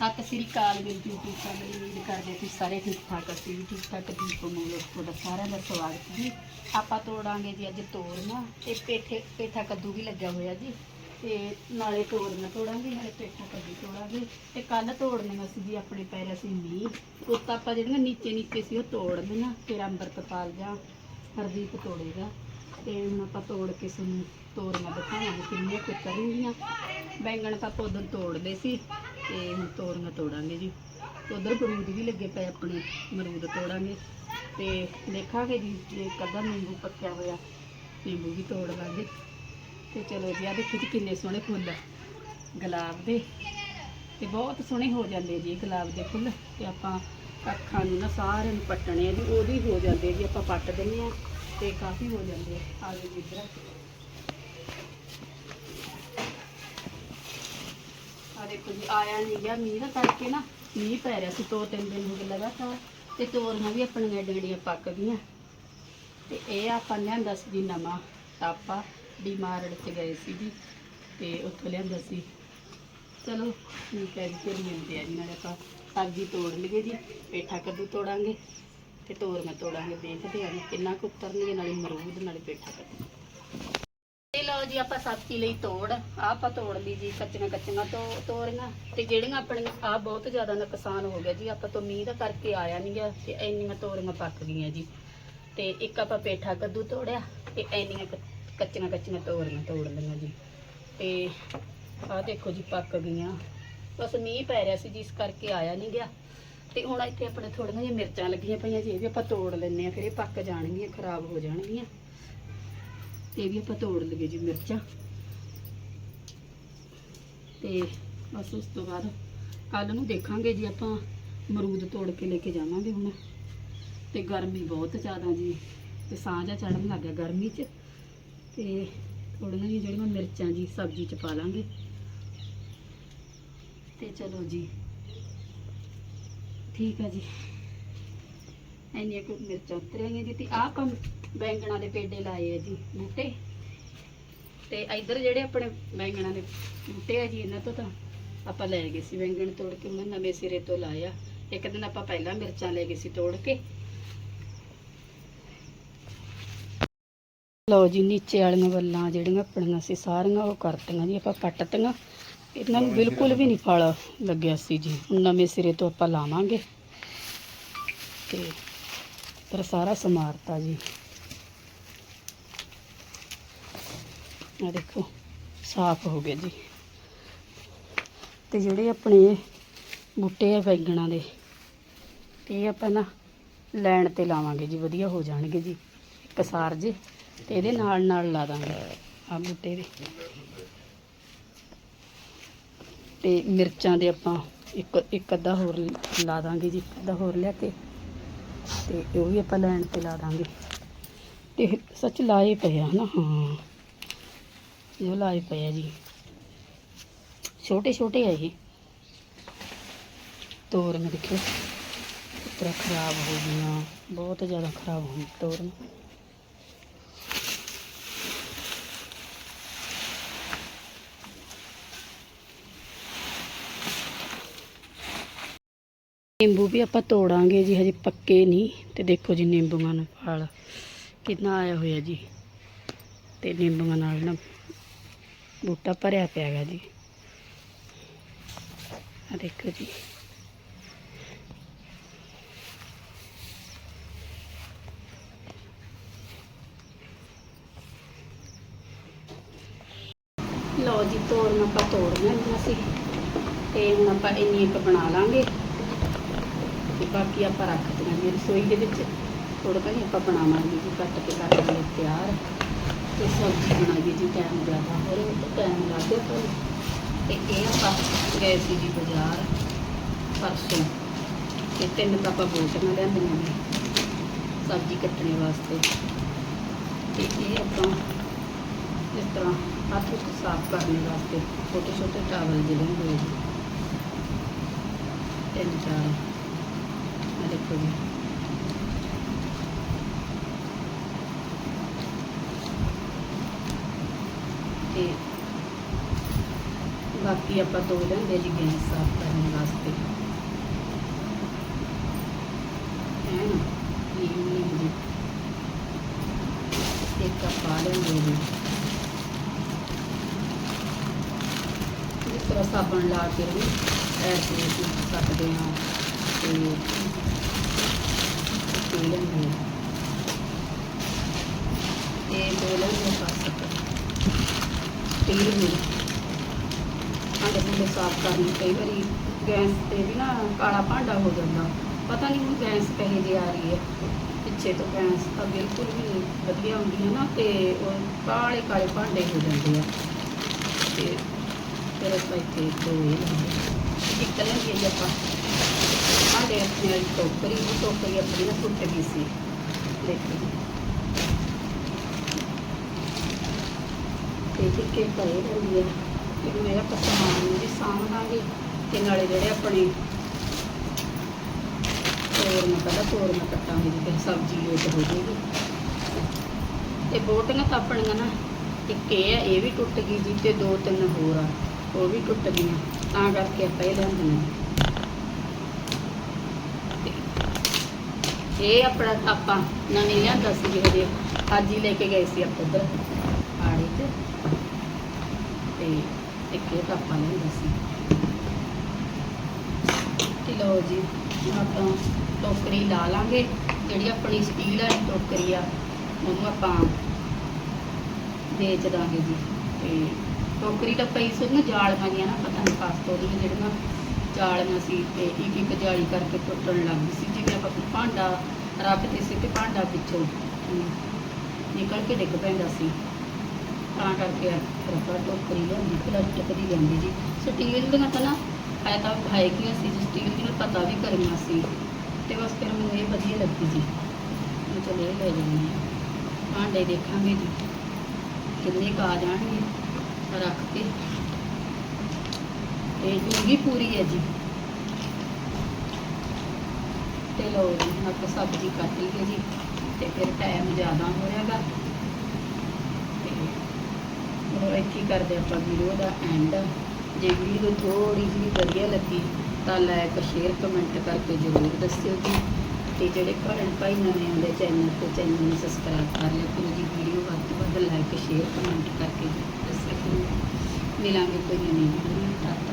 ਸਤਿ ਸ੍ਰੀ ਅਕਾਲ ਵੀਰ ਜੀ, ਤੁਸੀਂ ਸਾਰੇ ਉਮੀਦ ਕਰਦੇ ਤੁਸੀਂ ਸਾਰੇ ਠੀਕ ਠਾਕ ਅਸੀਂ ਵੀ ਠੀਕ ਠਾਕ ਠੀਕ ਹੋਵੋਗੇ ਤੁਹਾਡਾ ਸਾਰਿਆਂ ਦਾ ਸਵਾਗਤ ਜੀ। ਆਪਾਂ ਤੋੜਾਂਗੇ ਜੀ ਅੱਜ ਤੋੜਨਾ ਤੇ ਪੇਠੇ, ਪੇਠਾ ਕੱਦੂ ਵੀ ਲੱਗਿਆ ਹੋਇਆ ਜੀ। ਤੇ ਨਾਲੇ ਤੋੜਨਾ ਤੋੜਾਂਗੇ, ਨਾਲੇ ਪੇਠਾ ਕੱਦੂ ਤੋੜਾਂਗੇ। ਤੇ ਕੱਲ ਤੋੜਨੀਆਂ ਸੀ ਜੀ ਆਪਣੇ ਪੈਰ ਅਸੀਂ ਮੀਂਹ ਉੱਤ ਆਪਾਂ ਜਿਹੜੀਆਂ ਨੀਚੇ ਨੀਚੇ ਸੀ ਉਹ ਤੋੜ ਲਈਆਂ ਫਿਰ ਅੰਮ੍ਰਿਤਪਾਲ ਜਾਂ ਹਰਦੀਪ ਤੋੜੇਗਾ। ਤੇ ਹੁਣ ਆਪਾਂ ਤੋੜ ਕੇ ਸਾਨੂੰ ਤੋਰੀਆਂ ਦਿਖਾਵਾਂਗੇ, ਕਿੰਨੀਆਂ ਕੁੱਤਰਨਗੀਆਂ ਬੈਂਗਣ ਤਾਂ ਆਪਾਂ ਉਦੋਂ ਤੋੜਦੇ ਸੀ। ਤੇ ਹੁਣ ਤੋਰੀਆਂ ਤੋੜਾਂਗੇ ਜੀ। ਉਧਰ ਬਰੂਦ ਵੀ ਲੱਗੇ ਪਏ ਆਪਣੇ ਮਰੂਦ ਤੋੜਾਂਗੇ। ਤੇ ਦੇਖਾਂਗੇ ਜੀ, ਜੇ ਕਦਾ ਨਿੰਬੂ ਪੱਕਿਆ ਹੋਇਆ, ਨਿੰਬੂ ਵੀ ਤੋੜ ਲਾਂਗੇ। ਤੇ ਚਲੋ ਜੀ ਆ ਦੇਖੋ ਜੀ ਕਿੰਨੇ ਸੋਹਣੇ ਫੁੱਲ। ਗੁਲਾਬ ਦੇ। ਤੇ ਬਹੁਤ ਸੋਹਣੇ ਹੋ ਜਾਂਦੇ ਜੀ ਗੁਲਾਬ ਦੇ ਫੁੱਲ। ਤੇ ਆਪਾਂ ਅੱਖਾਂ ਨੂੰ ਨਾ ਸਾਰਿਆਂ ਨੂੰ ਪੱਟਣੇ ਆ ਜੀ, ਉਹਦੀ ਹੋ ਜਾਂਦੇ ਜੀ, ਆਪਾਂ ਪੱਟ ਦਿੰਦੇ ਆ ਤੇ ਕਾਫੀ ਹੋ ਜਾਂਦੇ ਆ। ਆ ਜੀ ਇੱਧਰ। ਦੇਖੋ ਜੀ, ਆਇਆ ਨਹੀਂ ਗਿਆ। ਮੀਂਹ ਦਾ ਕਰਕੇ ਨਾ ਮੀਂਹ ਪੈ ਰਿਹਾ ਸੀ, ਦੋ ਤਿੰਨ ਦਿਨ ਹੋ ਗਏ ਲਗਾਤਾਰ। ਤੇ ਤੋਰੀਆਂ ਵੀ ਆਪਣੀਆਂ ਡੇੜੀਆਂ ਪੱਕ ਗਈਆਂ। ਤੇ ਇਹ ਆਪਾਂ ਲਿਆਂਦਾ ਸੀ ਜੀ ਨਵਾਂ ਟਾਪਾ ਡੀਮਾਰਟ ਚ ਗਏ ਸੀ ਜੀ। ਤੇ ਉੱਥੋਂ ਲਿਆਂਦਾ ਸੀ। ਚਲੋ ਠੀਕ ਹੈ ਜੀ ਫਿਰ ਮਿਲਦੇ ਆ ਜੀ। ਨਾਲੇ ਆਪਾਂ ਸਬਜ਼ੀ ਤੋੜ ਲਈਏ ਜੀ, ਪੇਠਾ ਕੱਦੂ ਤੋੜਾਂਗੇ ਤੇ ਤੋਰੀਆਂ ਤੋੜਾਂਗੇ। ਦੇਖਦੇ ਆਂ ਕਿੰਨਾ ਕੁ ਉਤਰਨਗੇ, ਨਾਲੇ ਮਰੂਦ ਨਾਲੇ ਪੇਠਾ ਕੱਦੂ। ਤੇ ਲਓ ਜੀ ਆਪਾਂ ਸਬਜ਼ੀ ਲਈ ਤੋੜ। ਆਹ ਆਪਾਂ ਤੋੜ ਲਈ ਜੀ ਕੱਚੀਆਂ ਕੱਚੀਆਂ ਤੋਂ ਤੋਰੀਆਂ ਤੇ ਜਿਹੜੀਆਂ ਆਪਣੀਆਂ ਆ ਬਹੁਤ ਜ਼ਿਆਦਾ ਨੁਕਸਾਨ ਹੋ ਗਿਆ ਜੀ। ਆਪਾਂ ਤੋਂ ਮੀਂਹ ਦਾ ਕਰਕੇ ਆਇਆ ਨਹੀਂ ਗਿਆ ਤੇ ਇੰਨੀਆਂ ਤੋਰੀਆਂ ਪੱਕ ਗਈਆਂ ਜੀ। ਤੇ ਇੱਕ ਆਪਾਂ ਪੇਠਾ ਕੱਦੂ ਤੋੜਿਆ ਤੇ ਇੰਨੀਆਂ ਕ- ਕੱਚੀਆਂ ਕੱਚੀਆਂ ਤੋਰੀਆਂ ਤੋੜ ਲਈਆਂ ਜੀ। ਤੇ ਆਹ ਦੇਖੋ ਜੀ ਪੱਕ ਗਈਆਂ। ਬਸ ਮੀਂਹ ਪੈ ਰਿਹਾ ਸੀ ਜੀ, ਇਸ ਕਰਕੇ ਆਇਆ ਨਹੀਂ ਗਿਆ। ਤੇ ਹੁਣ ਇੱਥੇ ਆਪਣੇ ਥੋੜੀਆਂ ਜਿਹੀਆਂ ਮਿਰਚਾਂ ਲੱਗੀਆਂ ਪਈਆਂ ਜੀ, ਇਹ ਵੀ ਆਪਾਂ ਤੋੜ ਲੈਂਦੇ ਆ ਫਿਰ ਇਹ ਪੱਕ ਜਾਣਗੀਆਂ, ਖਰਾਬ ਹੋ ਜਾਣਗੀਆਂ। ਤੇ ਇਹ ਵੀ ਆਪਾਂ ਤੋੜ ਲਈਏ ਜੀ ਮਿਰਚਾਂ। ਤੇ ਬਸ ਉਸ ਤੋਂ ਬਾਅਦ ਕੱਲ ਨੂੰ ਦੇਖਾਂਗੇ ਜੀ ਆਪਾਂ ਮਰੂਦ ਤੋੜ ਕੇ ਲੈ ਕੇ ਜਾਵਾਂਗੇ ਹੁਣ। ਤੇ ਗਰਮੀ ਬਹੁਤ ਜ਼ਿਆਦਾ ਜੀ, ਤੇ ਸਾਹ ਜਿਹਾ ਚੜਨ ਲੱਗ ਗਿਆ ਗਰਮੀ 'ਚ। ਤੇ ਥੋੜੀਆਂ ਜਿਹੀਆਂ ਜਿਹੜੀਆਂ ਮਿਰਚਾਂ ਜੀ, ਸਬਜ਼ੀ 'ਚ ਪਾ ਲਾਂਗੇ। ਤੇ ਚਲੋ ਜੀ। ਠੀਕ ਆ ਜੀ। ਇੰਨੀਆਂ ਕੁ ਮਿਰਚਾਂ ਉਤਰੀਆਂ ਜੀ, ਤੇ ਆਹ ਕੰਮ ਬੈਂਗਣਾ ਦੇ ਪੇਡੇ ਲਾਏ ਆ ਜੀ ਬੂਟੇ। ਤੇ ਇੱਧਰ ਜਿਹੜੇ ਆਪਣੇ ਬੈਂਗਣਾ ਦੇ ਬੂਟੇ ਆ ਜੀ, ਇਹਨਾਂ ਤੋਂ ਤਾਂ ਆਪਾਂ ਲੈ ਗਏ ਸੀ ਬੈਂਗਣ ਤੋੜ ਕੇ, ਉਹਨਾਂ ਨਵੇਂ ਸਿਰੇ ਤੋਂ ਲਾਇਆ ਇੱਕ ਦਿਨ ਆਪਾਂ ਪਹਿਲਾਂ ਮਿਰਚਾਂ ਲੈ ਗਏ ਸੀ ਤੋੜ ਕੇ। ਲਓ ਜੀ, ਨੀਚੇ ਵਾਲੀਆਂ ਵੱਲਾਂ ਜਿਹੜੀਆਂ ਆਪਣੀਆਂ ਸੀ, ਸਾਰੀਆਂ ਉਹ ਕਰਤੀਆਂ ਜੀ, ਆਪਾਂ ਪੱਟਤੀਆਂ ਇਹਨਾਂ ਨੂੰ ਬਿਲਕੁਲ ਵੀ ਨਹੀਂ ਫਲ ਲੱਗਿਆ ਸੀ ਜੀ। ਹੁਣ ਨਵੇਂ ਸਿਰੇ ਤੋਂ ਆਪਾਂ ਲਾਵਾਂਗੇ। ਤੇ ਪਰ ਸਾਰਾ ਸਮਾਰਤਾ ਜੀ। ਆ ਦੇਖੋ, ਸਾਫ਼ ਹੋ ਗਏ ਜੀ। ਤੇ ਜਿਹੜੇ ਆਪਣੇ ਬੂਟੇ ਆ ਬੈਂਗਣਾ ਦੇ, ਤੇ ਇਹ ਆਪਾਂ ਨਾ ਲੈਣ ਤੇ ਲਾਵਾਂਗੇ ਜੀ, ਵਧੀਆ ਹੋ ਜਾਣਗੇ ਜੀ। ਕਸਾਰ ਜੇ, ਤੇ ਇਹਦੇ ਨਾਲ ਨਾਲ ਲਾ ਦਾਂਗੇ ਆ ਬੂਟੇ ਦੇ। ਤੇ ਮਿਰਚਾਂ ਦੇ ਆਪਾਂ ਇੱਕ ਇੱਕ ਅੱਧਾ ਹੋਰ ਲਾ ਦਾਂਗੇ ਜੀ, ਇੱਕ ਅੱਧਾ ਹੋਰ ਲਿਆ ਕੇ, ਤੇ ਉਹ ਵੀ ਆਪਾਂ ਲੈਣ ਤੇ ਲਾ ਦਾਂਗੇ। ਤੇ ਸੱਚ ਲਾਏ ਪਏ ਆ ਨਾ ਹਾਂ। ਇਹ ਲਾਏ ਪਏ ਆ ਜੀ। ਛੋਟੇ ਛੋਟੇ ਆ ਇਹ। ਤੋਰਨ ਦੇਖੋ ਤਰ੍ਹਾਂ ਖਰਾਬ ਹੋ ਗਈਆਂ। ਬਹੁਤ ਜ਼ਿਆਦਾ ਖਰਾਬ ਹੋ ਗਈਆਂ ਤੋਰੀਆਂ ਨਿੰਬੂ ਵੀ ਆਪਾਂ ਤੋੜਾਂਗੇ ਜੀ, ਹਜੇ ਪੱਕੇ ਨਹੀਂ। ਤੇ ਦੇਖੋ ਜੀ ਨਿੰਬੂਆਂ ਨੂੰ ਫਲ ਕਿੰਨਾ ਆਇਆ ਹੋਇਆ ਜੀ। ਤੇ ਨਿੰਬੂਆਂ ਨਾਲ ਨਾ ਬੂਟਾ ਭਰਿਆ ਪਿਆ ਹੈਗਾ ਜੀ। ਆ ਦੇਖੋ ਜੀ। ਲਓ ਜੀ ਤੋੜਨ ਆਪਾਂ ਤੋੜ ਲੈਣੀਆਂ ਸੀ ਤੇ ਹੁਣ ਆਪਾਂ ਇੰਨੀ ਇੱਕ ਬਣਾ ਲਾਂਗੇ। ਤੇ ਬਾਕੀ ਆਪਾਂ ਰੱਖ ਦਿਆਂਗੇ ਰਸੋਈ ਦੇ ਵਿੱਚ। ਥੋੜਾ ਜਿਹਾ ਆਪਾਂ ਬਣਾਵਾਂਗੇ ਜੀ, ਕੱਟ ਕੇ ਕਰ ਲਾਂਗੇ ਤਿਆਰ। ਤੇ ਸਬਜ਼ੀ ਬਣਾਈਏ ਜੀ ਟਾਈਮ ਜ਼ਿਆਦਾ ਹੋ ਰਿਹਾ ਟਾਈਮ ਲੱਗ ਗਿਆ ਪਰ ਤੇ ਇਹ ਆਪਾਂ ਗਏ ਸੀ ਜੀ ਬਾਜ਼ਾਰ ਪਰਸੋਂ, ਤੇ ਤਿੰਨ ਕੁ ਆਪਾਂ ਬੋਟੀਆਂ ਲਿਆਂਦੀਆਂ ਨੇ, ਸਬਜ਼ੀ ਕੱਟਣੇ ਵਾਸਤੇ। ਤੇ ਇਹ ਆਪਾਂ ਇਸ ਤਰ੍ਹਾਂ ਹੱਥ ਉੱਤੇ ਸਾਫ਼ ਕਰਨ ਵਾਸਤੇ ਛੋਟੇ ਛੋਟੇ ਟਾਵਲ ਜਿਹੜੇ ਹੋਏ ਤਿੰਨ ਚਾਰ ਦੇਖੋ ਜੀ ਤੇ ਬਾਕੀ ਆਪਾਂ ਦੋ ਲੈਂਦੇ ਜੀ ਗੈਸ ਸਾਫ਼ ਕਰਨ ਵਾਸਤੇ। ਹੈ ਨਾ ਜੀ ਇੱਕ ਆਪਾਂ ਲੈਂਦੇ ਜੀ। ਇਸ ਤਰ੍ਹਾਂ ਸਾਬਣ ਲਾ ਕੇ ਵੀ ਐਸੇ ਅਸੀਂ ਸਕਦੇ ਹਾਂ। ਤੇ ਪੀ ਲੈਂਦੇ ਇਹ ਦੋ ਲੈਂਦੇ ਪਾ ਸਕਦੇ ਤੇਲ ਵੀ ਭਾਂਡੇ ਸਾਫ਼ ਕਰਨੇ ਕਈ ਵਾਰੀ ਗੈਸ ਤੇ ਵੀ ਨਾ ਕਾਲਾ ਭਾਂਡਾ ਹੋ ਜਾਂਦਾ। ਪਤਾ ਨਹੀਂ ਹੁਣ ਗੈਸ ਕਹੇ ਜੇ ਆ ਰਹੀ ਹੈ। ਪਿੱਛੇ ਤੋਂ ਗੈਸ ਤਾਂ ਬਿਲਕੁਲ ਵੀ ਵਧੀਆ ਹੁੰਦੀ ਹੈ ਨਾ ਤੇ ਉਹ ਕਾਲੇ ਕਾਲੇ ਭਾਂਡੇ ਹੋ ਜਾਂਦੇ ਆ। ਤੇ ਫਿਰ ਅਸੀਂ ਇੱਥੇ ਦੋ ਇਹ ਇੱਕ ਲੈਂਦੇ ਜੀ ਆਪਾਂ। ਭਾਂਡੇ ਆਪਣੇ ਵਾਲੀ ਟੋਕਰੀ ਉਹ ਟੋਕਰੀ ਆਪਣੀ ਨਾ ਟੁੱਟ ਗਈ ਸੀ। ਦੇਖੋ ਤੇ ਟਿੱਕੇ ਪਏ ਰਹਿੰਦੀ ਹੈ। ਤੇ ਮੇਰਾ ਪਸਮਾਨ ਨੂੰ ਵੀ ਸਾਂਭਾਂਗੇ ਤੇ ਨਾਲੇ ਜਿਹੜੇ ਆਪਣੇ ਤੋਰ ਮੈਂ ਪਹਿਲਾਂ ਤੋਰ ਮੈਂ ਕੱਟਾਂਗੇ ਜੀ ਸਬਜ਼ੀ ਲੇਟ ਹੋ ਜਾਏਗੀ ਤੇ ਬੋਟੀਆਂ ਤਾਂ ਆਪਣੀਆਂ ਨਾ ਇੱਕ ਇਹ ਹੈ ਇਹ ਵੀ ਟੁੱਟ ਗਈ ਜੀ, ਤੇ ਦੋ ਤਿੰਨ ਹੋਰ ਆ, ਉਹ ਵੀ ਟੁੱਟ ਗਈਆਂ। ਤਾਂ ਕਰਕੇ ਆਪਾਂ ਇਹ ਲੈਂਦੀਆਂ ਇਹ ਆਪਣਾ ਆਪਾਂ ਨਵੀਂ ਲਿਆਂਦਾ ਸੀ ਜੀ ਅੱਜ ਹੀ ਲੈ ਕੇ ਗਏ ਸੀ ਆਪਾਂ ਉੱਧਰ ਆੜੀ 'ਚ। ਤੇ ਇੱਕ ਇਹ ਕੱਪਾਂ ਲੈਂਦਾ ਸੀ ਤੇ ਲਓ ਜੀ ਆਪਾਂ ਟੋਕਰੀ ਲਾ ਲਾਂਗੇ। ਜਿਹੜੀ ਆਪਣੀ ਸਟੀਲ ਵਾਲੀ ਟੋਕਰੀ ਆ, ਉਹਨੂੰ ਆਪਾਂ ਵੇਚ ਦਾਂਗੇ ਜੀ। ਤੇ ਟੋਕਰੀ ਤਾਂ ਪਈ ਸੀ ਉਹਨੂੰ ਜਾਲੀਆਂ ਜੀਆਂ ਨਾ, ਪਤਾ ਨਹੀਂ ਕਾਸਤੋਂ ਦੀਆਂ ਜਿਹੜੀਆਂ ਜਾਲੀਆਂ ਸੀ ਤੇ ਇੱਕ ਇੱਕ ਜਾਲੀ ਕਰਕੇ ਟੁੱਟਣ ਲੱਗ ਗਈ ਸੀ। ਜਿਵੇਂ ਆਪਾਂ ਕੋਈ ਭਾਂਡਾ ਰੱਖਦੇ ਸੀ ਤੇ ਭਾਂਡਾ ਪਿੱਛੋਂ ਨਿਕਲ ਕੇ ਡਿੱਗ ਪੈਂਦਾ ਸੀ। ਤਾਂ ਕਰਕੇ ਫਿਰ ਆਪਾਂ ਟੋਕਰੀ ਲਿਆਂਦੀ ਪਲਾਸਟਿਕ ਦੀ ਲਿਆਂਦੀ ਜੀ। ਸਟੀਲ ਦੀਆਂ ਤਾਂ ਨਾ ਹੈ ਤਾਂ ਹੈਗੀਆਂ ਸੀ ਸਟੀਲ ਦੀਆਂ ਪਤਾ ਵੀ ਕਰੀਆਂ ਸੀ। ਤੇ ਬਸ ਫਿਰ ਮੈਨੂੰ ਇਹ ਵਧੀਆ ਲੱਗੀ ਜੀ। ਮੈਂ ਚਲੋ ਇਹ ਲੈ ਜਾਂਦੀ ਹਾਂ। ਭਾਂਡੇ ਦੇਖਾਂਗੇ ਜੀ, ਕਿੰਨੇ ਕੁ ਆ ਜਾਣਗੇ, ਰੱਖ ਕੇ। ਇਹ ਡੂੰਗੀ ਪੂਰੀ ਹੈ ਜੀ। ਤੇ ਲੋ ਜੀ ਆਪਾਂ ਸਬਜ਼ੀ ਕੱਟ ਲਈਏ ਜੀ, ਤੇ ਫਿਰ ਟਾਈਮ ਜ਼ਿਆਦਾ ਹੋ ਰਿਹਾਗਾ। ਇੱਥੇ ਕਰਦੇ ਆਪਾਂ ਵੀਡੀਓ ਦਾ ਐਂਡ ਜੇ ਵੀਡੀਓ ਥੋੜੀ ਜਿਹੀ ਵਧੀਆ ਲੱਗੀ, ਤਾਂ ਲਾਈਕ ਸ਼ੇਅਰ ਕਮੈਂਟ ਕਰਕੇ ਜ਼ਰੂਰ ਦੱਸਿਓ ਜੀ। ਤੇ ਜਿਹੜੇ ਭੈਣ ਭਾਈ ਨਵੇਂ ਆਉਂਦੇ ਚੈਨਲ ਤੇ, ਚੈਨਲ ਨੂੰ ਸਬਸਕ੍ਰਾਈਬ ਕਰ ਲਿਓ। ਕਰੋ ਜੀ ਵੀਡੀਓ ਵੱਧ ਤੋਂ ਵੱਧ ਲਾਈਕ ਸ਼ੇਅਰ ਕਮੈਂਟ ਕਰਕੇ ਜੀ ਦੱਸਿਓ ਕਰੋ। ਮਿਲਾਂਗੇ ਕੋਈ ਨਵੀਂ ਵੀਡੀਓ ਤਦ ਤੱਕ